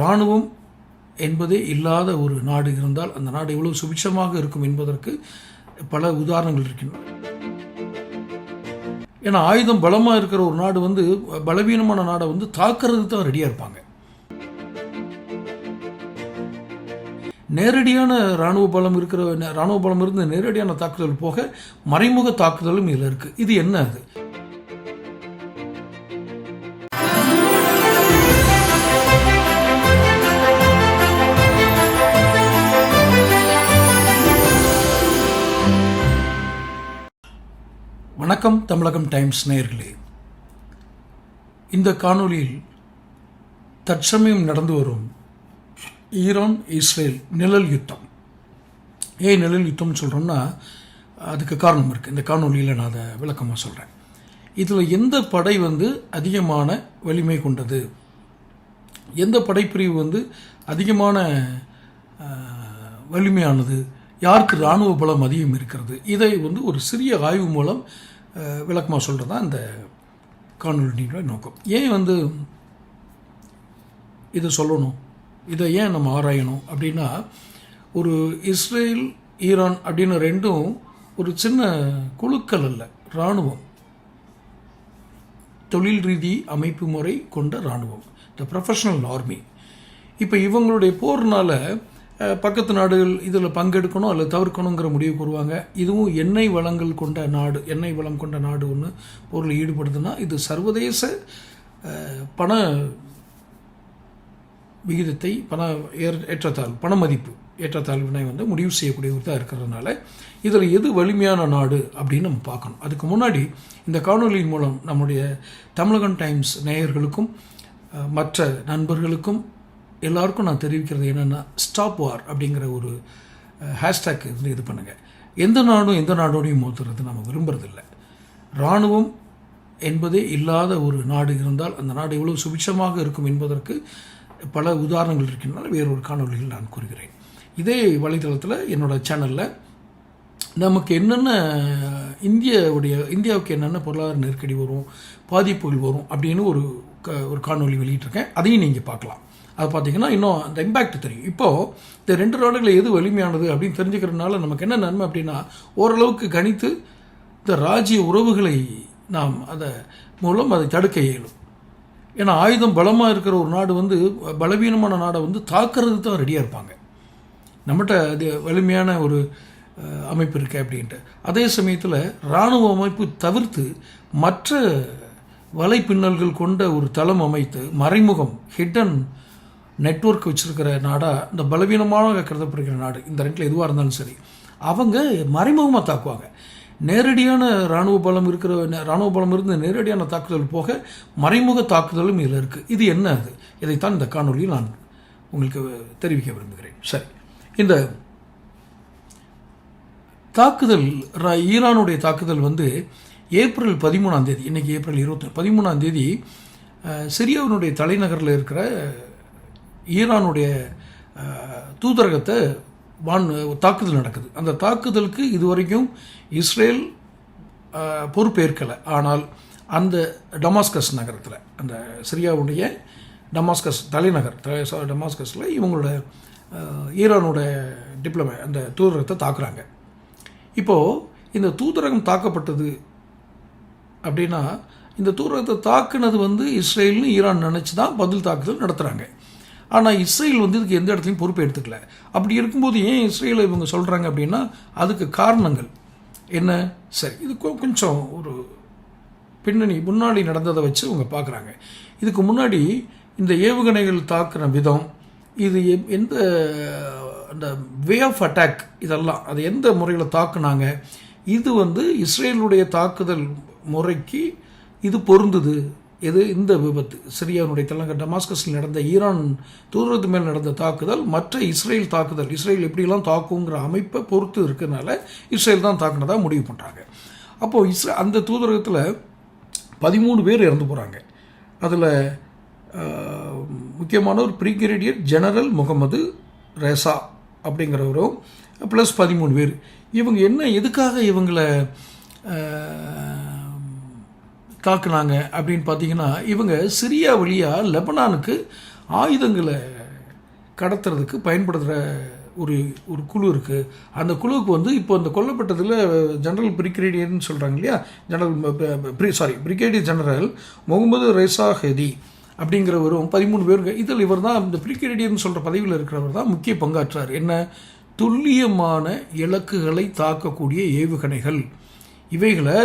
இராணுவம் என்பதே இல்லாத ஒரு நாடு இருந்தால் அந்த நாடு எவ்வளவு சுபிட்சமாக இருக்கும் என்பதற்கு பல உதாரணங்கள் இருக்கின்றன. ஏன்னா ஆயுதம் பலமாக இருக்கிற ஒரு நாடு வந்து பலவீனமான நாடை வந்து தாக்குறதுக்கு தான் ரெடியாக இருப்பாங்க. நேரடியான இராணுவ பலம் இருக்கிற இராணுவ பலம் இருந்த நேரடியான தாக்குதல் போக மறைமுக தாக்குதலும் இதில் இருக்கு. இது என்ன அது? வணக்கம் தமிழகம் டைம்ஸ் நேயர்களே. இந்த காணொளியில் தற்சமயம் நடந்து வரும் ஈரான் இஸ்ரேல் நிழல் யுத்தம். ஏன் நிழல் யுத்தம்னு சொல்கிறோம்னா அதுக்கு காரணம் இருக்குது இந்த காணொலியில் நான் அதை விளக்கமாக சொல்கிறேன் இதில் எந்த படை வந்து அதிகமான வலிமை கொண்டது? எந்த படைப்பிரிவு வந்து அதிகமான வலிமையானது? யாருக்கு இராணுவ பலம் அதிகம் இருக்கிறது? இதை வந்து ஒரு சிறிய ஆய்வு மூலம் விளக்கமாக சொல்கிறது தான் இந்த காணொலியோட நோக்கம். ஏன் வந்து இதை சொல்லணும்? இதை ஏன் நம்ம ஆராயணும்? அப்படின்னா ஒரு இஸ்ரேல் ஈரான் அப்படின்னு ரெண்டும் ஒரு சின்ன குழுக்கள் அல்ல இராணுவம். தொழில் ரீதி அமைப்பு முறை கொண்ட இராணுவம். த ப்ரொஃபஷனல் ஆர்மி இப்போ இவங்களுடைய போர்னால பக்கத்து நாடுகள் இதில் பங்கெடுக்கணும் அல்லது தவிர்க்கணுங்கிற முடிவுக்கு வருவாங்க இதுவும் எண்ணெய் வளங்கள் கொண்ட நாடு எண்ணெய் வளம் கொண்ட நாடு ஒன்று பொருள் ஈடுபடுதுன்னா இது சர்வதேச பண விகிதத்தை பண ஏற் ஏற்றத்தாழ் பண மதிப்பு ஏற்றத்தாழ்வினை வந்து முடிவு செய்யக்கூடியவர்தான் இருக்கிறதுனால இதில் எது வலிமையான நாடு அப்படின்னு நம்ம பார்க்கணும். அதுக்கு முன்னாடி இந்த காணொலியின் மூலம் நம்முடைய தமிழகம் டைம்ஸ் நேயர்களுக்கும் மற்ற நண்பர்களுக்கும் எல்லாருக்கும் நான் தெரிவிக்கிறது என்னென்னா ஸ்டாப் வார் அப்படிங்கிற ஒரு ஹேஷ்டேக் வந்து இது பண்ணுங்கள் எந்த நாடும் எந்த நாடோடையும் மோதுறது நம்ம விரும்புறதில்லை. இராணுவம் என்பதே இல்லாத ஒரு நாடு இருந்தால் அந்த நாடு எவ்வளவு சுபிட்சமாக இருக்கும் என்பதற்கு பல உதாரணங்கள் இருக்கின்றன. வேறொரு காணொளியில் நான் கூறுகிறேன். இதே வலைத்தளத்தில் என்னோடய சேனலில் நமக்கு என்னென்ன இந்தியாவுடைய இந்தியாவுக்கு என்னென்ன பொருளாதார நெருக்கடி வரும் பாதிப்புகள் வரும் அப்படின்னு ஒரு க- ஒரு காணொலி வெளியிட்டிருக்கேன். அதையும் நீங்கள் பார்க்கலாம். அது பார்த்தீங்கன்னா இன்னும் அந்த இம்பேக்ட் தெரியும். இப்போது இந்த ரெண்டு ராடுகளில் எது வலிமையானது அப்படின்னு தெரிஞ்சுக்கிறதுனால நமக்கு என்ன நன்மை அப்படின்னா ஓரளவுக்கு கணித்து இந்த ராஜ்ய உறவுகளை நாம் அதை மூலம் அதை தடுக்க இயலும். ஏன்னா ஆயுதம் பலமாக இருக்கிற ஒரு நாடு வந்து பலவீனமான நாடை வந்து தாக்குறதுக்கு தான் ரெடியாக இருப்பாங்க. நம்மகிட்ட அது வலிமையான ஒரு அமைப்பு இருக்குது அப்படின்ட்டு. அதே சமயத்தில் இராணுவ அமைப்பு தவிர்த்து மற்ற வலைப்பின்னல்கள் கொண்ட ஒரு தளம் அமைத்து மறைமுகம் ஹிட்டன் நெட்வொர்க் வச்சுருக்கிற நாடாக இந்த பலவீனமாக கருதப்படுகிற நாடு இந்த ரெண்டில் எதுவாக இருந்தாலும் சரி அவங்க மறைமுகமாக தாக்குவாங்க. நேரடியான இராணுவ பலம் இருக்கிற இராணுவ பலம் இருந்த நேரடியான தாக்குதல் போக மறைமுக தாக்குதலும் இதில் இருக்குது இது என்ன அது? இதைத்தான் இந்த காணொலியில் நான் உங்களுக்கு தெரிவிக்க விரும்புகிறேன். சரி. இந்த தாக்குதல் ஈரானுடைய தாக்குதல் வந்து ஏப்ரல் பதிமூணாம் தேதி இன்றைக்கி ஏப்ரல் இருபத்தி பதிமூணாம் தேதி சிரியாவினுடைய தலைநகரில் இருக்கிற ஈரானுடைய தூதரகத்தை வான் தாக்குதல் நடக்குது. அந்த தாக்குதலுக்கு இதுவரைக்கும் இஸ்ரேல் பொறுப்பேற்கலை. ஆனால் அந்த டமாஸ்கஸ் நகரத்தில் அந்த சிரியாவுடைய டமாஸ்கஸ் தலைநகர் டமாஸ்கஸில் இவங்களோட ஈரானோட டிப்ளமே அந்த தூதரகத்தை தாக்குறாங்க. இப்போது இந்த தூதரகம் தாக்கப்பட்டது அப்படின்னா இந்த தூதரகத்தை தாக்குனது வந்து இஸ்ரேல்னு ஈரான் நினச்சி தான் பதில் தாக்குதல் நடத்துகிறாங்க ஆனால் இஸ்ரேல் வந்து இதுக்கு எந்த இடத்துலையும் பொறுப்பு எடுத்துக்கல. அப்படி இருக்கும்போது ஏன் இஸ்ரேலை இவங்க சொல்கிறாங்க அப்படின்னா அதுக்கு காரணங்கள். என்ன? சரி இது கொஞ்சம் ஒரு பின்னணி முன்னாடி நடந்ததை வச்சு அவங்க பார்க்குறாங்க இதுக்கு முன்னாடி இந்த ஏவுகணைகள் தாக்குன விதம் இது எந்த அந்த வே ஆஃப் அட்டாக் இதெல்லாம் அது எந்த முறையில் தாக்குனாங்க இது வந்து இஸ்ரேலுடைய தாக்குதல் முறைக்கு இது பொருந்துது எது இந்த விபத்து. சிரியாவுடைய தலைநகர் டமாஸ்கஸில் நடந்த ஈரான் தூதரத்து மேல் நடந்த தாக்குதல் மற்ற இஸ்ரேல் தாக்குதல். இஸ்ரேல் எப்படிலாம் தாக்குங்கிற அமைப்பை பொறுத்து இருக்கிறனால இஸ்ரேல் தான் தாக்குனதாக முடிவு பண்ணுறாங்க அப்போது இஸ்ரே அந்த தூதரகத்தில் பதிமூணு பேர் இறந்து போகிறாங்க அதில் முக்கியமான ஒரு பிரிகேடியர் ஜெனரல் முகமது ரேசா அப்படிங்கிறவரும் ப்ளஸ் பதிமூணு பேர். இவங்க என்ன எதுக்காக இவங்களை தாக்குனாங்க அப்படின்னு பார்த்தீங்கன்னா இவங்க சிரியா வழியாக லெபனானுக்கு ஆயுதங்களை கடத்துறதுக்கு பயன்படுத்துகிற ஒரு ஒரு குழு இருக்குது அந்த குழுவுக்கு வந்து இப்போ இந்த கொல்லப்பட்டதில் ஜெனரல் பிரிகேடியர்னு சொல்கிறாங்க இல்லையா? General sorry brigadier general Mohammad Reza ஹெதி அப்படிங்கிறவரும் பதிமூணு பேருங்க இதில் இவர் தான் இந்த பிரிகேடியர்னு சொல்கிற பதவியில் இருக்கிறவர் தான் முக்கிய பங்காற்றார். என்ன? துல்லியமான இலக்குகளை தாக்கக்கூடிய ஏவுகணைகள். இவைகளை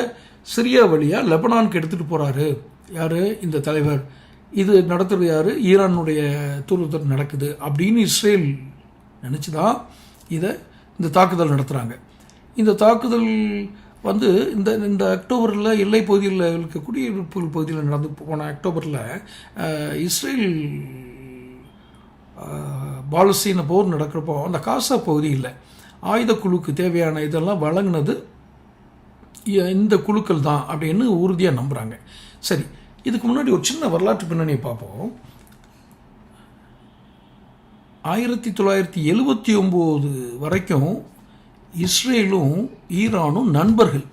சிரியா வழியாக லெபனானுக்கு எடுத்துகிட்டு போகிறாரு யார்? இந்த தலைவர். இது நடத்துகிறது யார்? ஈரானுடைய தூரத்தில் நடக்குது அப்படின்னு இஸ்ரேல் நினச்சி தான் இதை இந்த தாக்குதல் நடத்துகிறாங்க இந்த தாக்குதல் வந்து இந்த இந்த அக்டோபரில் எல்லை பகுதியில் இருக்கக்கூடிய குடியிருப்பு பகுதியில் நடந்து போன அக்டோபரில் இஸ்ரேல் பாலஸ்தீன போர் நடக்கிறப்போ அந்த காசா பகுதியில் ஆயுத குழுக்கு தேவையான இதெல்லாம் வழங்கினது இந்த குழுக்கள் தான் அப்படின்னு உறுதியாக நம்புகிறாங்க சரி இதுக்கு முன்னாடி ஒரு சின்ன வரலாற்று பின்னணியை பார்ப்போம். ஆயிரத்தி தொள்ளாயிரத்தி எழுபத்தி ஒம்பது வரைக்கும் இஸ்ரேலும் ஈரானும் நண்பர்கள்.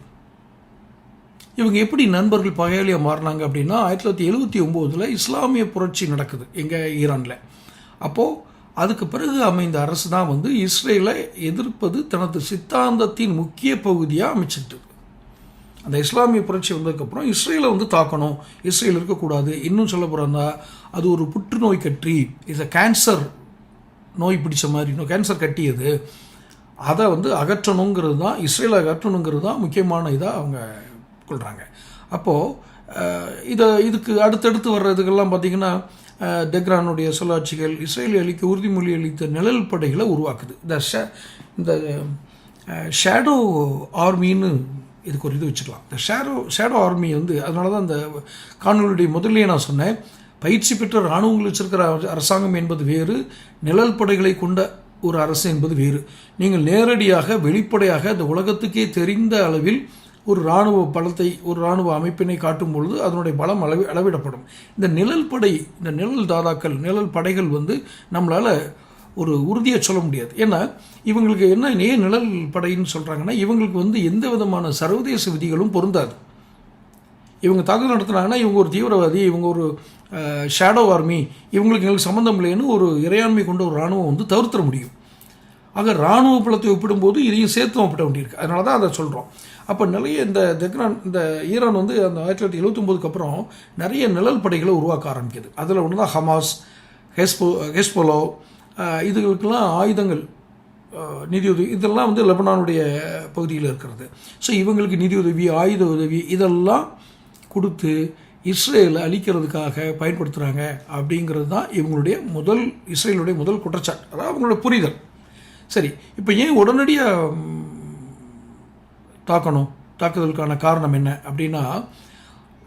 இவங்க எப்படி நண்பர்கள் பகையாளியாக மாறினாங்க அப்படின்னா ஆயிரத்தி தொள்ளாயிரத்தி எழுபத்தி ஒம்போதில் இஸ்லாமிய புரட்சி நடக்குது எங்கள் ஈரானில். அப்போது அதுக்கு பிறகு அமைந்த அரசு தான் வந்து இஸ்ரேலை எதிர்ப்பது தனது சித்தாந்தத்தின் முக்கிய பகுதியாக அமைச்சிட்டு அந்த இஸ்லாமிய புரட்சி வந்ததுக்கப்புறம் இஸ்ரேலை வந்து தாக்கணும் இஸ்ரேல் இருக்கக்கூடாது. இன்னும் சொல்ல போகிறோம்னா அது ஒரு புற்றுநோய் கற்றி இஸ் அ கேன்சர் நோய் பிடிச்ச மாதிரி இன்னும் கேன்சர் கட்டியது. அதை வந்து அகற்றணுங்கிறது தான் இஸ்ரேலை அகற்றணுங்கிறது தான் முக்கியமான இதாக அவங்க கொள்கிறாங்க அப்போது இதை இதுக்கு அடுத்தடுத்து வர்றதுக்கெல்லாம் பார்த்திங்கன்னா பார்த்தீங்கன்னா டெக்ரானுடைய சொல்லாட்சிகள் இஸ்ரேல் அளிக்க உறுதிமொழி அளித்த நிழல் படைகளை உருவாக்குது. இந்த ஷே இந்த ஷேடோ ஆர்மின்னு இதுக்கு ஒரு இது வச்சுக்கலாம். இந்த ஷேடோ ஷேடோ ஆர்மி வந்து அதனால தான் அந்த காணொலியுடைய முதல்லையே நான் சொன்னேன். பயிற்சி பெற்ற இராணுவங்கள் வச்சிருக்கிற அரசாங்கம் என்பது வேறு நிழல் படைகளை கொண்ட ஒரு அரசு என்பது வேறு. நீங்கள் நேரடியாக வெளிப்படையாக இந்த உலகத்துக்கே தெரிந்த அளவில் ஒரு இராணுவ பலத்தை ஒரு இராணுவ அமைப்பினை காட்டும் பொழுது அதனுடைய பலம் அளவி அளவிடப்படும். இந்த நிழல் படை இந்த நிழல் தாதாக்கள் நிழல் படைகள் வந்து நம்மளால் ஒரு உறுதியாக சொல்ல முடியாது. ஏன்னா இவங்களுக்கு என்ன ஏன் நிழல் படைன்னு சொல்கிறாங்கன்னா இவங்களுக்கு வந்து எந்த விதமான சர்வதேச விதிகளும் பொருந்தாது. இவங்க தாக்குதல் நடத்துனாங்கன்னா இவங்க ஒரு தீவிரவாதி இவங்க ஒரு ஷேடோ ஆர்மி இவங்களுக்கு எங்களுக்கு சம்மந்தம் இல்லைன்னு ஒரு இறையாண்மை கொண்ட ஒரு இராணுவம் வந்து தவிர்த்திட முடியும். ஆக இராணுவ பலத்தை ஒப்பிடும்போது இதையும் சேர்த்து ஒப்பிட வேண்டியிருக்கு அதனால தான் அதை சொல்கிறோம் அப்போ நிறைய இந்த தெக்ரான் இந்த ஈரான் வந்து அந்த ஆயிரத்தி தொள்ளாயிரத்தி எழுபத்தொம்போதுக்கு அப்புறம் நிறைய நிழல் படைகளை உருவாக்க ஆரம்பிக்குது. அதில் ஒன்று தான் ஹமாஸ் ஹெஸ்போ ஹெஸ்போலோ இதுகளுக்கெல்லாம் ஆயுதங்கள் நிதியுதவி இதெல்லாம் வந்து லெபனானுடைய பகுதியில் இருக்கிறது. ஸோ இவங்களுக்கு நிதியுதவி ஆயுத உதவி இதெல்லாம் கொடுத்து இஸ்ரேலை அழிக்கிறதுக்காக பயன்படுத்துகிறாங்க அப்படிங்கிறது தான் இவங்களுடைய முதல் இஸ்ரேலுடைய முதல் குற்றச்சாட்டு. அதாவது அவங்களோட புரிதல். சரி இப்போ ஏன் உடனடியாக தாக்கணும்? தாக்குதலுக்கான காரணம் என்ன அப்படின்னா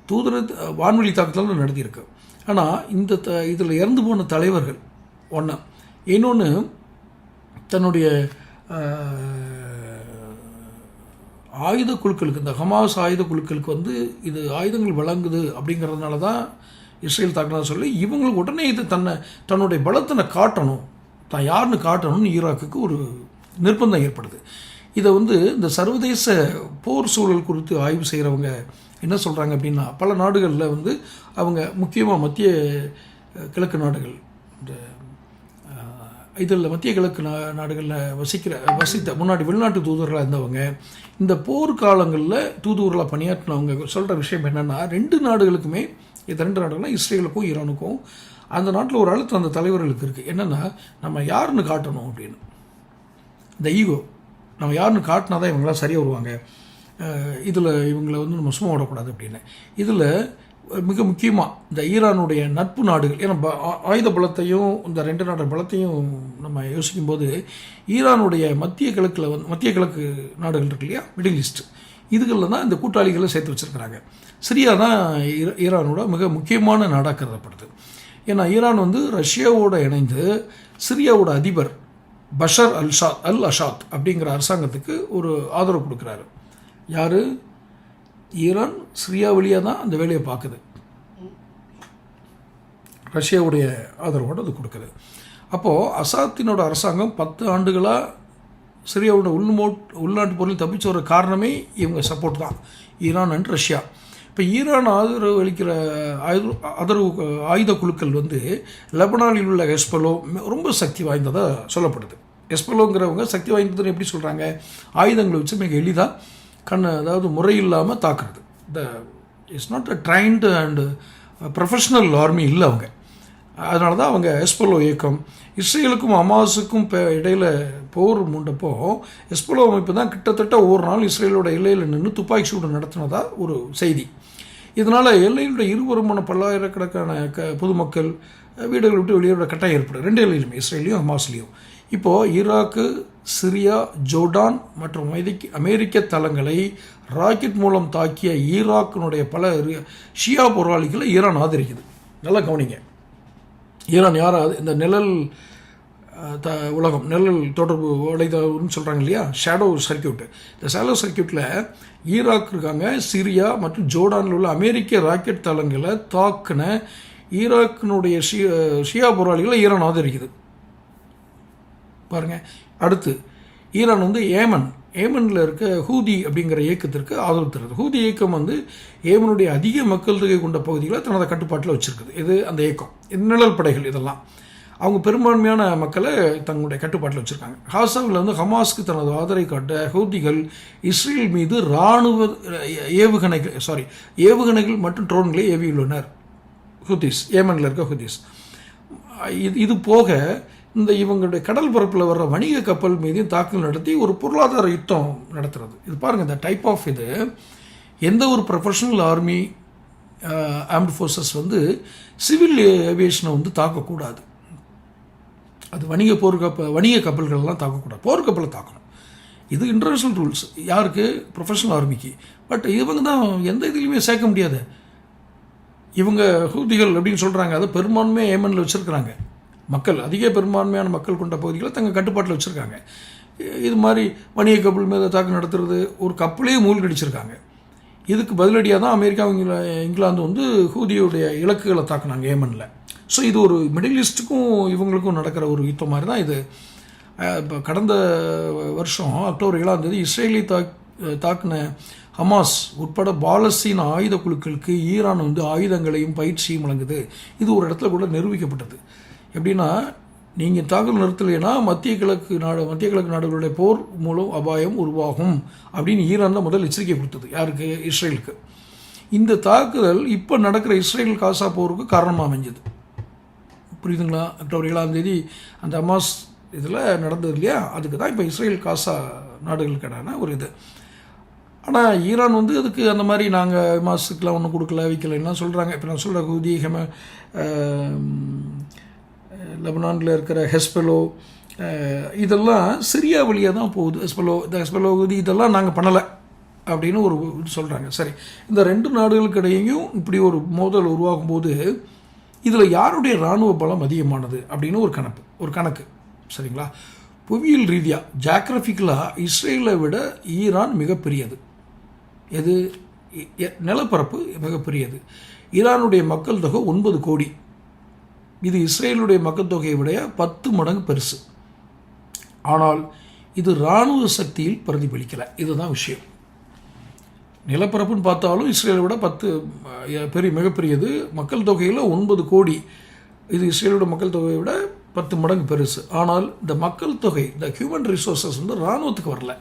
தூதர வான்வெளி தாக்குதல் நடத்தியிருக்கு ஆனால் இந்த த இதில் இறந்து போன தலைவர்கள் ஒன்று இன்னொன்று தன்னுடைய ஆயுத குழுக்களுக்கு இந்த ஹமாஸ் ஆயுத குழுக்களுக்கு வந்து இது ஆயுதங்கள் வழங்குது அப்படிங்கிறதுனால தான் இஸ்ரேல் தாக்கினா சொல்லி இவங்களுக்கு உடனே இது தன்னை தன்னுடைய பலத்தினை காட்டணும். தான் யாருன்னு காட்டணும்னு ஈராக்குக்கு ஒரு நிர்பந்தம் ஏற்படுது. இதை வந்து இந்த சர்வதேச போர் சூழல் குறித்து ஆய்வு செய்கிறவங்க என்ன சொல்கிறாங்க அப்படின்னா பல நாடுகளில் வந்து அவங்க முக்கியமாக மத்திய கிழக்கு நாடுகள் இந்த இதில் மத்திய கிழக்கு நா நாடுகளில் வசிக்கிற வசித்த முன்னாடி வெளிநாட்டு தூதர்களாக இருந்தவங்க இந்த போர்க்காலங்களில் தூதுவர்களாக பணியாற்றினவங்க சொல்கிற விஷயம் என்னென்னா ரெண்டு நாடுகளுக்குமே இது ரெண்டு நாடுகள்னா இஸ்ரேலுக்கும் ஈரானுக்கும் அந்த நாட்டில் ஒரு அழுத்தம் அந்த தலைவர்களுக்கு இருக்குது என்னென்னா நம்ம யாருன்னு காட்டணும் அப்படின்னு. இந்த ஈகோ நம்ம யாருன்னு காட்டினா தான் இவங்களாம் சரியாக வருவாங்க இதில் இவங்களை வந்து நம்ம சும்மா விடக்கூடாது அப்படின்னு. இதில் மிக முக்கியமாக இந்த ஈரானுடைய நட்பு நாடுகள். ஏன்னா ஆயுத பலத்தையும் இந்த ரெண்டு நாடு பலத்தையும் நம்ம யோசிக்கும்போது ஈரானுடைய மத்திய கிழக்கில் வந்து மத்திய கிழக்கு நாடுகள் இருக்கு இல்லையா? மிடில் ஈஸ்ட் இதுகளில் தான் இந்த கூட்டாளிகளை சேர்த்து வச்சுருக்கிறாங்க. சிரியா தான் ஈர- ஈரானோட மிக முக்கியமான நாடாக கருதப்படுது. ஏன்னா ஈரான் வந்து ரஷ்யாவோடு இணைந்து சிரியாவோட அதிபர் பஷர் அல் ஷா அல் அஷாத் அப்படிங்கிற அரசாங்கத்துக்கு ஒரு ஆதரவு கொடுக்குறாரு. யார்? ஈரான் சிரியா வழியாக தான் அந்த வேலையை பார்க்குது. ரஷ்யாவுடைய ஆதரவோடு அது கொடுக்குது. அப்போது அசாத்தினோட அரசாங்கம் பத்து ஆண்டுகளாக சிரியாவோட உள்மோ உள்நாட்டு பொருள் தப்பிச்சு வர காரணமே இவங்க சப்போர்ட் தான். Iran and Russia. இப்போ ஈரான் ஆதரவு அளிக்கிற ஆயுத ஆதரவு ஆயுத குழுக்கள் வந்து லெபனானில் உள்ள ஹெஸ்பலோ ரொம்ப சக்தி வாய்ந்ததாக சொல்லப்படுது. ஹெஸ்பலோங்கிறவங்க சக்தி வாய்ந்ததுன்னு எப்படி சொல்கிறாங்க ஆயுதங்களை வச்சு மிக எளிதாக கண் அதாவது முறையில்லாமல் தாக்குறது. The it's not a trained and professional army இல்லை அவங்க. அதனால தான் அவங்க எஸ்பலோ இயக்கம் இஸ்ரேலுக்கும் அமாஸுக்கும் இப்போ இடையில் போர் மூண்டப்போ எஸ்பலோ அமைப்பு தான் கிட்டத்தட்ட ஒவ்வொரு நாள் இஸ்ரேலோட எல்லையில் நின்று துப்பாக்கி சூடு நடத்தினதா ஒரு செய்தி. இதனால் எல்லையிலுடைய இருவருமான பல்லாயிரக்கணக்கான க பொதுமக்கள் வீடுகளை விட்டு வெளியேற கட்டாயம் ஏற்படும். ரெண்டு எல்லையிலுமே இஸ்ரேலையும் ஹமாஸ்லேயும். இப்போது ஈராக்கு சிரியா ஜோர்டான் மற்றும் அமெரிக்க அமெரிக்க தளங்களை ராக்கெட் மூலம் தாக்கிய ஈராக்கினுடைய பல ஷியா போராளிகளை ஈரான் ஆதரிக்குது. நல்லா கவனிங்க. ஈரான் யார் இந்த நிழல் த உலகம் நிழல் தொடர்பு வலைதளம்னு சொல்கிறாங்க இல்லையா? ஷேடோ சர்க்கியூட் இந்த ஷேடோ சர்க்கியூட்டில் ஈராக் இருக்காங்க சிரியா மற்றும் ஜோர்டானில் உள்ள அமெரிக்க ராக்கெட் தளங்களை தாக்குன ஈராக்கினுடைய ஷியா ஷியா போராளிகளை ஈரான் ஆதரிக்குது. பாருங்க அடுத்து ஈரான் வந்து ஏமன். ஏமனில் இருக்க ஹூதி அப்படிங்கிற இயக்கத்திற்கு ஆதரவு தருது. ஹூதி இயக்கம் வந்து ஏமனுடைய அதிக மக்கள் தொகை கொண்ட பகுதிகளை தனது கட்டுப்பாட்டில் வச்சுருக்குது. இது அந்த இயக்கம். நிழல் படைகள் இதெல்லாம். அவங்க பெரும்பான்மையான மக்களை தங்களுடைய கட்டுப்பாட்டில் வச்சுருக்காங்க. ஹாசாவில் வந்து ஹமாஸ்க்கு தனது ஆதரவை காட்ட ஹூதிகள் இஸ்ரேல் மீது இராணுவ ஏவுகணைகள் சாரி ஏவுகணைகள் மற்றும் ட்ரோன்களை ஏவியுள்ளனர். ஹூதிஸ் ஏமனில் இருக்க ஹூதிஸ். இது இது போக இந்த இவங்களுடைய கடல் பரப்பில் வர்ற வணிக கப்பல் மீதையும் தாக்குதல் நடத்தி ஒரு பொருளாதார யுத்தம் நடத்துறது. இது பாருங்கள் இந்த டைப் ஆஃப் இது எந்த ஒரு ப்ரொஃபஷனல் ஆர்மி ஆர்ம்டு ஃபோர்ஸஸ் வந்து சிவில் ஏவியேஷனை வந்து தாக்கக்கூடாது. அது வணிக போர்க்கப்ப வணிக கப்பல்கள்லாம் தாக்கக்கூடாது. போர்க்கப்பலை தாக்கணும். இது இன்டர்நேஷ்னல் ரூல்ஸ் யாருக்கு? ப்ரொஃபஷனல் ஆர்மிக்கு பட் இவங்க தான் எந்த இதுலையுமே சேர்க்க முடியாது. இவங்க ஹூதிகள் அப்படின்னு சொல்கிறாங்க அதை பெரும்பான்மையாக ஏமனில் வச்சுருக்கிறாங்க. மக்கள் அதிக பெரும்பான்மையான மக்கள் கொண்ட பகுதிகளை தங்கள் கட்டுப்பாட்டில் வச்சுருக்காங்க. இது மாதிரி வணிக கப்பல் மீது தாக்கு நடத்துறது ஒரு கப்பலே மூழ்கடிச்சிருக்காங்க. இதுக்கு பதிலடியாக தான் அமெரிக்கா இங்கிலா இங்கிலாந்து வந்து ஹூதியுடைய இலக்குகளை தாக்குனாங்க ஏமனில். ஸோ இது ஒரு மிடில் ஈஸ்ட்டுக்கும் இவங்களுக்கும் நடக்கிற ஒரு யுத்தம் மாதிரி தான் இது. இப்போ கடந்த வருஷம் அக்டோபர் ஏழாம் தேதி இஸ்ரேலி தாக் தாக்குன ஹமாஸ் உட்பட பாலஸ்தீன ஆயுத குழுக்களுக்கு ஈரான் வந்து ஆயுதங்களையும் பயிற்சியும் வழங்குது. இது ஒரு இடத்துல கூட நிரூபிக்கப்பட்டது. எப்படின்னா நீங்கள் தாக்குதல் நிறுத்தலைன்னா மத்திய கிழக்கு நாடு மத்திய கிழக்கு நாடுகளுடைய போர் மூலம் அபாயம் உருவாகும் அப்படின்னு ஈரான் தான் முதல் எச்சரிக்கை கொடுத்தது யாருக்கு? இஸ்ரேலுக்கு. இந்த தாக்குதல் இப்போ நடக்கிற இஸ்ரேல் காசா போருக்கு காரணமாக அமைஞ்சது. புரியுதுங்களா? அக்டோபர் ஏழாம் தேதி அந்த அமாஸ் இதில் நடந்தது இல்லையா? அதுக்கு தான் இப்போ இஸ்ரேல் காசா நாடுகளுக்கான ஒரு இது. ஆனால் ஈரான் வந்து அதுக்கு அந்த மாதிரி நாங்கள் மாசுக்கெலாம் ஒன்றும் கொடுக்கல வைக்கலைன்னா சொல்கிறாங்க இப்போ நான் சொல்கிற ஹூதி ஹெம லெபனானில் இருக்கிற ஹெஸ்பெலோ இதெல்லாம் சிரியா வழியாக தான் போகுது. ஹெஸ்பெலோ இந்த ஹெஸ்பெலோ இதெல்லாம் நாங்கள் பண்ணலை அப்படின்னு ஒரு சொல்கிறாங்க சரி இந்த ரெண்டு நாடுகளுக்கு இடையேயும் இப்படி ஒரு மோதல் உருவாகும் போது இதில் யாருடைய இராணுவ பலம் அதிகமானது அப்படின்னு ஒரு கணக்கு ஒரு கணக்கு. சரிங்களா? புவியியல் ரீதியாக ஜாக்ரஃபிக்கலாக இஸ்ரேலை விட ஈரான் மிகப்பெரியது. எது? எ- நிலப்பரப்பு மிகப்பெரியது. ஈரானுடைய மக்கள் தொகை ஒன்பது கோடி. இது இஸ்ரேலுடைய மக்கள் தொகையை விட பத்து மடங்கு பெருசு. ஆனால் இது இராணுவ சக்தியில் பிரதிபலிக்கலை. இதுதான் விஷயம். நிலப்பரப்புன்னு பார்த்தாலும் இஸ்ரேலை விட பத்து பெரிய மிகப்பெரியது. மக்கள் தொகையில் ஒன்பது கோடி. இது இஸ்ரேலோட மக்கள் தொகையை விட பத்து மடங்கு பெருசு. ஆனால் இந்த மக்கள் தொகை இந்த ஹியூமன் ரிசோர்ஸஸ் வந்து இராணுவத்துக்கு வரல.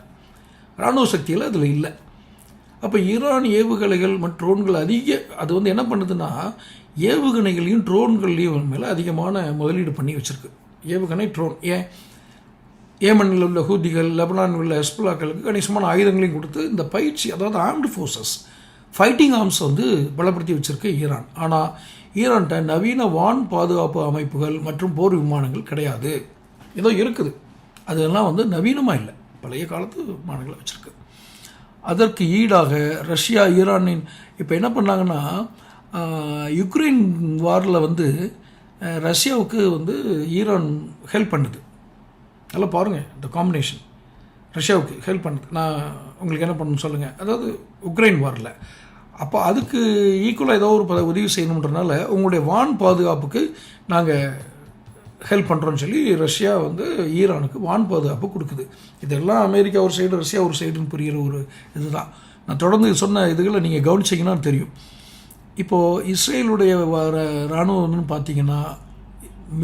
இராணுவ சக்தியில் அதில் இல்லை. அப்போ ஈரான் ஏவுகணைகள் மற்றும் ட்ரோன்கள் அதிக அது வந்து என்ன பண்ணுதுன்னா ஏவுகணைகளையும் ட்ரோன்கள்லையும் மேலே அதிகமான முதலீடு பண்ணி வச்சிருக்கு. ஏவுகணை ட்ரோன் ஏன் ஏமனில் உள்ள ஹூதிகள் லெபனானில் உள்ள ஹெஸ்புல்லாக்களுக்கு கணிசமான ஆயுதங்களையும் கொடுத்து இந்த பயிற்சி அதாவது ஆர்ம்டு ஃபோர்ஸஸ் ஃபைட்டிங் ஆர்ம்ஸ் வந்து பலப்படுத்தி வச்சுருக்கு ஈரான். ஆனால் ஈரான்கிட்ட நவீன வான் பாதுகாப்பு அமைப்புகள் மற்றும் போர் விமானங்கள் கிடையாது. ஏதோ இருக்குது. அதெல்லாம் வந்து நவீனமாக இல்லை. பழைய காலத்து விமானங்களை வச்சுருக்கு. அதற்கு ஈடாக ரஷ்யா ஈரானின் இப்போ என்ன பண்ணாங்கன்னா யுக்ரைன் வாரில் வந்து ரஷ்யாவுக்கு வந்து ஈரான் ஹெல்ப் பண்ணுது. நல்லா பாருங்கள் இந்த காம்பினேஷன் ரஷ்யாவுக்கு ஹெல்ப் பண்ணுது. நான் உங்களுக்கு என்ன பண்ணணும் சொல்லுங்கள் அதாவது உக்ரைன் வாரில். அப்போ அதுக்கு ஈக்குவலாக ஏதோ ஒரு உதவி செய்யணுன்றனால உங்களுடைய வான் பாதுகாப்புக்கு நாங்கள் ஹெல்ப் பண்ணுறோன்னு சொல்லி ரஷ்யா வந்து ஈரானுக்கு வான் பாதுகாப்பு கொடுக்குது. இதெல்லாம் அமெரிக்கா ஒரு சைடு ரஷ்யா ஒரு சைடுன்னு புரிகிற ஒரு இதுதான். நான் தொடர்ந்து சொன்ன இதுகளை நீங்கள் கவனிச்சிங்கன்னா தெரியும். இப்போது இஸ்ரேலுடைய வர இராணுவம்னு பார்த்தீங்கன்னா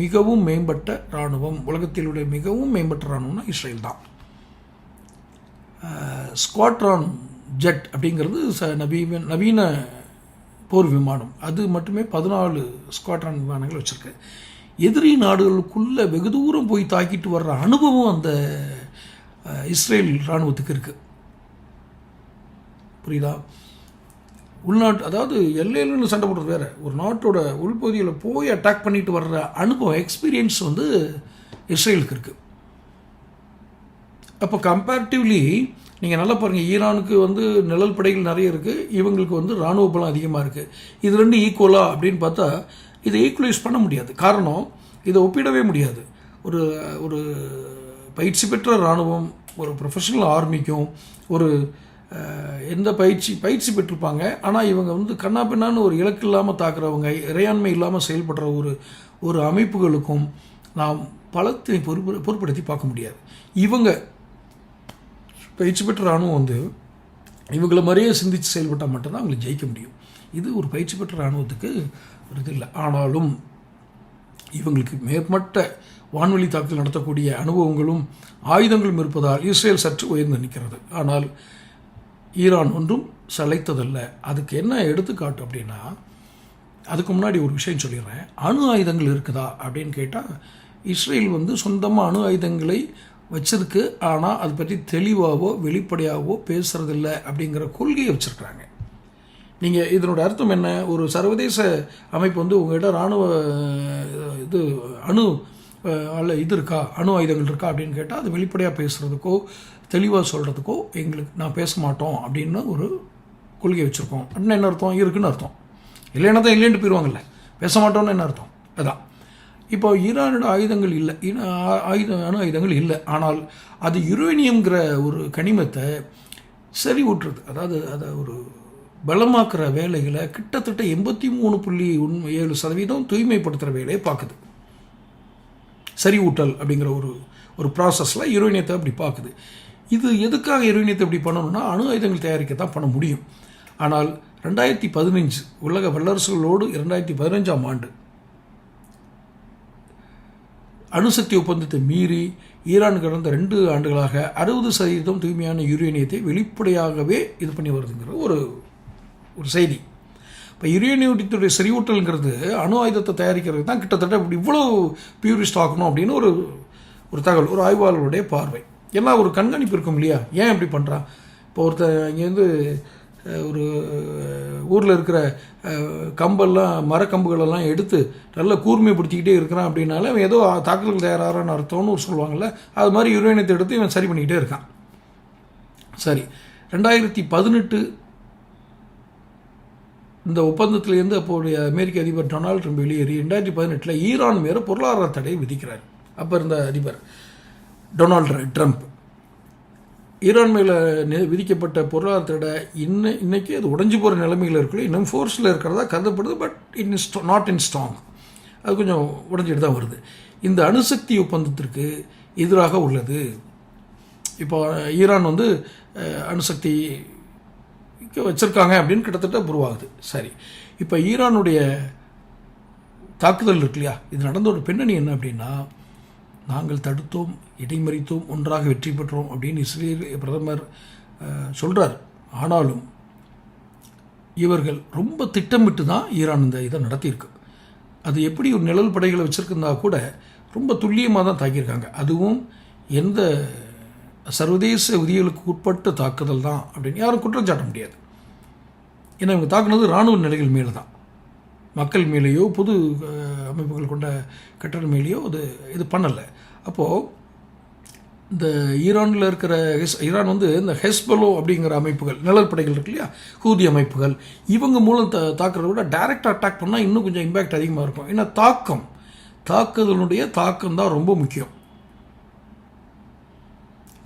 மிகவும் மேம்பட்ட இராணுவம் உலகத்திலுடைய மிகவும் மேம்பட்ட இராணுவம்னா இஸ்ரேல் தான். ஸ்குவாட்ரான் ஜெட் அப்படிங்கிறது ச நவீன நவீன போர் விமானம். அது மட்டுமே பதினாலு ஸ்குவாட்ரான் விமானங்கள் வச்சுருக்கு. எதிரி நாடுகளுக்குள்ளே வெகு தூரம் போய் தாக்கிட்டு வர்ற அனுபவம் அந்த இஸ்ரேல் இராணுவத்துக்கு இருக்குது புரியுதா? உள்நாட்டு அதாவது எல்லையில சண்டை போடுறது வேறு. ஒரு நாட்டோட உள்பகுதியில் போய் அட்டாக் பண்ணிட்டு வர்ற அனுபவம் எக்ஸ்பீரியன்ஸ் வந்து இஸ்ரேலுக்கு இருக்குது அப்போ கம்பேரிட்டிவ்லி நீங்கள் நல்லா பாருங்கள் ஈரானுக்கு வந்து நிழல் படைகள் நிறைய இருக்குது இவங்களுக்கு வந்து இராணுவ பலம் அதிகமாக இருக்குது இது ரெண்டு ஈக்குவலா அப்படின்னு பார்த்தா இதை ஈக்குவலைஸ் பண்ண முடியாது. காரணம் இதை ஒப்பிடவே முடியாது. ஒரு ஒரு பயிற்சி பெற்ற இராணுவம் ஒரு ப்ரொஃபஷனல் ஆர்மிக்கும் ஒரு எந்த பயிற்சி பயிற்சி பெற்றிருப்பாங்க. ஆனால் இவங்க வந்து கண்ணா பின்னான்னு ஒரு இலக்கு இல்லாமல் தாக்குறவங்க இறையாண்மை இல்லாமல் செயல்படுற ஒரு ஒரு அமைப்புகளுக்கும் நாம் பலத்தை பொறுப்பு பொருட்படுத்தி பார்க்க முடியாது. இவங்க பயிற்சி பெற்ற இராணுவம் வந்து இவங்கள மாதிரியே சிந்தித்து செயல்பட்டால் மட்டும்தான் அவங்களை ஜெயிக்க முடியும். இது ஒரு பயிற்சி பெற்ற இராணுவத்துக்கு இல்லை ஆனாலும் இவங்களுக்கு மேற்பட்ட வான்வெளி தாக்குதல் நடத்தக்கூடிய அனுபவங்களும் ஆயுதங்களும் இருப்பதால் இஸ்ரேல் சற்று உயர்ந்து நிற்கிறது. ஆனால் ஈரான் ஒன்றும் சளைத்ததல்ல. அதுக்கு என்ன எடுத்துக்காட்டு அப்படின்னா அதுக்கு முன்னாடி ஒரு விஷயம் சொல்லிடுறேன். அணு ஆயுதங்கள் இருக்குதா அப்படின்னு கேட்டால் இஸ்ரேல் வந்து சொந்தமாக அணு ஆயுதங்களை வச்சிருக்கு. ஆனால் அதை பற்றி தெளிவாகவோ வெளிப்படையாகவோ பேசுறதில்ல அப்படிங்கிற கொள்கையை வச்சுருக்குறாங்க. நீங்கள் இதனோட அர்த்தம் என்ன? ஒரு சர்வதேச அமைப்பு வந்து உங்கள்கிட்ட இராணுவ இது அணு அல்ல இது இருக்கா? அணு ஆயுதங்கள் இருக்கா? அப்படின்னு கேட்டால் அது வெளிப்படையாக பேசுகிறதுக்கோ தெளிவாக சொல்கிறதுக்கோ எங்களுக்கு நான் பேச மாட்டோம் அப்படின்னு ஒரு கொள்கை வச்சுருக்கோம். அப்படின்னு என்ன அர்த்தம்? இருக்குன்னு அர்த்தம். இல்லைன்னா தான் இல்லைன்ட்டு போயிடுவாங்கல்ல பேச மாட்டோம்னு என்ன அர்த்தம்? அதான். இப்போ ஈரானோட ஆயுதங்கள் இல்லை. ஆயுதம் ஆயுத அணு ஆயுதங்கள் இல்லை. ஆனால் அது யுரேனியம்ங்கிற ஒரு கனிமத்தை சரி ஊட்டுறது அதாவது அதை ஒரு பலமாக்குற வேலைகளை கிட்டத்தட்ட எண்பத்தி மூணு புள்ளி ஒன் ஏழு சதவீதம் தூய்மைப்படுத்துகிற வேலையை பார்க்குது. சரிவூட்டல் அப்படிங்கிற ஒரு ஒரு ப்ராசஸில் யுரேனியத்தை அப்படி பார்க்குது. இது எதுக்காக யுரேனியத்தை இப்படி பண்ணணும்னா அணு ஆயுதங்கள் தயாரிக்க தான் பண்ண முடியும். ஆனால் ரெண்டாயிரத்தி பதினஞ்சு உலக வல்லரசுகளோடு இரண்டாயிரத்தி பதினஞ்சாம் ஆண்டு அணுசக்தி ஒப்பந்தத்தை மீறி ஈரான் கடந்த ரெண்டு ஆண்டுகளாக அறுபது சதவீதம் தூய்மையான யுரேனியத்தை வெளிப்படையாகவே இது பண்ணி வருதுங்கிற ஒரு ஒரு செய்தி. இப்போ யுரேனியத்துடைய செறிவூட்டலுங்கிறது அணு ஆயுதத்தை தயாரிக்கிறது தான் கிட்டத்தட்ட இப்படி இவ்வளோ பியூரிஸ்ட் ஆகணும் அப்படின்னு ஒரு ஒரு தகவல் ஒரு ஆய்வாளருடைய பார்வை. எல்லாம் ஒரு கண்காணிப்பு இருக்கும் இல்லையா? ஏன் இப்படி பண்ணுறான் இப்போ ஒருத்தர் இங்கேருந்து ஒரு ஊரில் இருக்கிற கம்பெல்லாம் மரக்கம்புகளெல்லாம் எடுத்து நல்ல கூர்மைப்படுத்திக்கிட்டே இருக்கிறான் அப்படின்னால அவன் ஏதோ தாக்குதல் தயாராகிறான்னு அர்த்தம்னு ஒரு சொல்லுவாங்கள்ல அது மாதிரி யுரேனியத்தை எடுத்து இவன் சரி பண்ணிக்கிட்டே இருக்கான். சரி. ரெண்டாயிரத்தி பதினெட்டு இந்த ஒப்பந்தத்திலேருந்து அப்போது அமெரிக்க அதிபர் டொனால்ட் ட்ரம்ப் வெளியேறி ரெண்டாயிரத்தி பதினெட்டில் ஈரான் மேலே பொருளாதார தடை விதிக்கிறார். அப்போ இருந்த அதிபர் டொனால்ட் ட்ரம்ப். ஈரான் மேலே விதிக்கப்பட்ட பொருளாதார தடை இன்ன இன்றைக்கி அது உடைஞ்சு போகிற நிலைமையில் இருக்குது இன்னும் ஃபோர்ஸில் இருக்கிறதா கருதப்படுது but in is not in strong அது கொஞ்சம் உடஞ்சிட்டு தான் வருது. இந்த அணுசக்தி ஒப்பந்தத்திற்கு எதிராக உள்ளது. இப்போ ஈரான் வந்து அணுசக்தி வச்சுருக்காங்க அப்படின்னு கிட்டத்தட்ட உருவாகுது. சரி. இப்போ ஈரானுடைய தாக்குதல் இருக்கு இல்லையா? இது நடந்த ஒரு பின்னணி என்ன அப்படின்னா நாங்கள் தடுத்தோம் இடைமறித்தோம் ஒன்றாக வெற்றி பெற்றோம் அப்படின்னு இஸ்ரேல் பிரதமர் சொல்கிறார் ஆனாலும் இவர்கள் ரொம்ப திட்டமிட்டு தான் ஈரான் இந்த இதை நடத்தியிருக்கு. அது எப்படி ஒரு நிழல் படைகளை வச்சுருக்குந்தா கூட ரொம்ப துல்லியமாக தான் தாக்கியிருக்காங்க. அதுவும் எந்த சர்வதேச விதிகளுக்கு உட்பட்ட தாக்குதல் தான் அப்படின்னு யாரும் குற்றம் சாட்ட முடியாது. ஏன்னா இவங்க தாக்குனது இராணுவ நிலைகள் மேலே தான் மக்கள் மேலேயோ பொது அமைப்புகள் கொண்ட கட்டட மேலேயோ அது இது பண்ணலை. அப்போது இந்த ஈரானில் இருக்கிற ஹெஸ் ஈரான் வந்து இந்த ஹெஸ்பலோ அப்படிங்கிற அமைப்புகள் நிழல் படைகள் இருக்கு இல்லையா? ஹூதி அமைப்புகள். இவங்க மூலம் த தாக்குறத விட டைரக்ட் அட்டாக் பண்ணால் இன்னும் கொஞ்சம் இம்பேக்ட் அதிகமாக இருக்கும். ஏன்னா தாக்கம் தாக்குதலுடைய தாக்கம் தான் ரொம்ப முக்கியம்.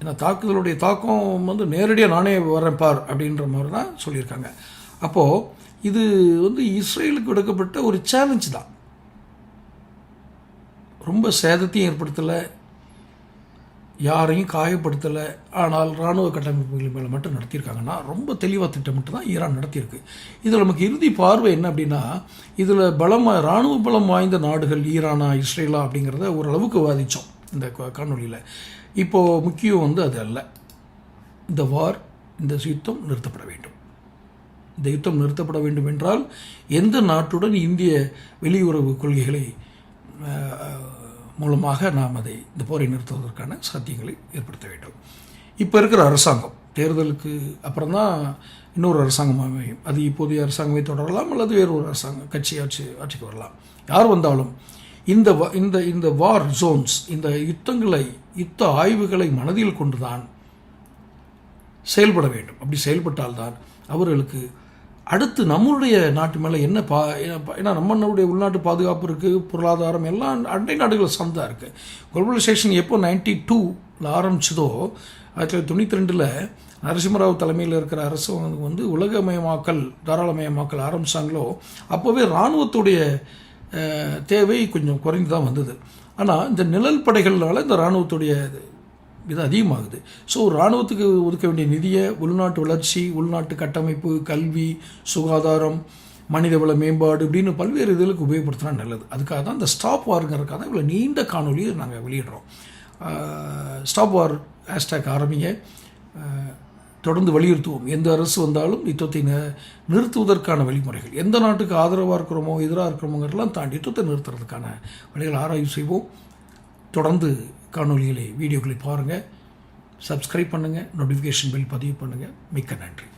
ஏன்னா தாக்குதலுடைய தாக்கம் வந்து நேரடியாக நானே வரேன் பார் அப்படின்ற மாதிரி தான் சொல்லியிருக்காங்க. அப்போது இது வந்து இஸ்ரேலுக்கு விடுக்கப்பட்ட ஒரு சேலஞ்சு தான். ரொம்ப சேதத்தையும் ஏற்படுத்தலை. யாரையும் காயப்படுத்தலை. ஆனால் இராணுவ கட்டமைப்புகள் மேலே மட்டும் நடத்தியிருக்காங்கன்னா ரொம்ப தெளிவாக திட்டமிட்டு தான் ஈரான் நடத்தியிருக்கு. இதில் நமக்கு இறுதி பார்வை என்ன அப்படின்னா இதில் பலம் இராணுவ பலம் வாய்ந்த நாடுகள் ஈரானா இஸ்ரேலா அப்படிங்கிறத ஓரளவுக்கு வாதித்தோம் இந்த காணொலியில் இப்போது முக்கியம் வந்து அது அல்ல. இந்த வார் இந்த யுத்தம் நிறுத்தப்பட வேண்டும். இந்த யுத்தம் நிறுத்தப்பட வேண்டும் என்றால் எந்த நாட்டுடன் இந்திய வெளியுறவு கொள்கைகளை மூலமாக நாம் அதை இந்த போரை நிறுத்துவதற்கான சாத்தியங்களை ஏற்படுத்த வேண்டும். இப்போ இருக்கிற அரசாங்கம் தேர்தலுக்கு அப்புறம் தான் இன்னொரு அரசாங்கம் அமையும். அது இப்போதைய அரசாங்கமே தொடரலாம் அல்லது வேறு ஒரு அரசாங்கம் கட்சி ஆட்சி ஆட்சிக்கு வரலாம். யார் வந்தாலும் இந்த வ- இந்த இந்த வார் ஜோன்ஸ் இந்த யுத்தங்களை யுத்த ஆய்வுகளை மனதில் கொண்டுதான் செயல்பட வேண்டும். அப்படி செயல்பட்டால்தான் அவர்களுக்கு அடுத்து நம்மளுடைய நாட்டு மேலே என்ன பா ஏன்னா நம்மளுடைய உள்நாட்டு பாதுகாப்பு இருக்குது பொருளாதாரம் எல்லாம் அண்டை நாடுகள் சார்ந்தா இருக்குது குளோபலைசேஷன் எப்போ நைன்டி டூவில் ஆரம்பிச்சதோ ஆயிரத்தி தொள்ளாயிரத்தி தொண்ணூற்றி ரெண்டில் நரசிம்மராவ் தலைமையில் இருக்கிற அரசு வந்து- உலகமயமாக்கல் தாராளமயமாக்கல் ஆரம்பிச்சாங்களோ அப்போவே இராணுவத்துடைய தேவை கொஞ்சம் குறைந்து தான் வந்தது. ஆனால் இந்த நிழல் படைகள்னால இந்த இராணுவத்துடைய இது அதிகமாகுது. ஸோ இராணுவத்துக்கு ஒதுக்க வேண்டிய நிதியை உள்நாட்டு வளர்ச்சி உள்நாட்டு கட்டமைப்பு கல்வி சுகாதாரம் மனிதவள மேம்பாடு இப்படின்னு பல்வேறு இதுகளுக்கு உபயோகப்படுத்தினா நல்லது. அதுக்காக தான் இந்த ஸ்டாப் வாருங்கிறதுக்காக தான் இவ்வளோ நீண்ட காணொலியை நாங்கள் வெளியிடுறோம். ஸ்டாப் வார் ஹேஷ்டேக் ஆரம்பிங்க. தொடர்ந்து வலியுறுத்துவோம். எந்த அரசு வந்தாலும் யுத்தத்தை நிறுத்துவதற்கான வழிமுறைகள். எந்த நாட்டுக்கு ஆதரவாக இருக்கிறோமோ எதிராக இருக்கிறோமோங்கிறலாம் தாண்டி யுத்தத்தை நிறுத்துறதுக்கான வழிகள் ஆராய்வு செய்வோம். தொடர்ந்து காணொலிகளை வீடியோக்களை பாருங்கள் சப்ஸ்கிரைப் பண்ணுங்கள் நோட்டிஃபிகேஷன் பில் பதிவு பண்ணுங்கள் மிக்க நன்றி.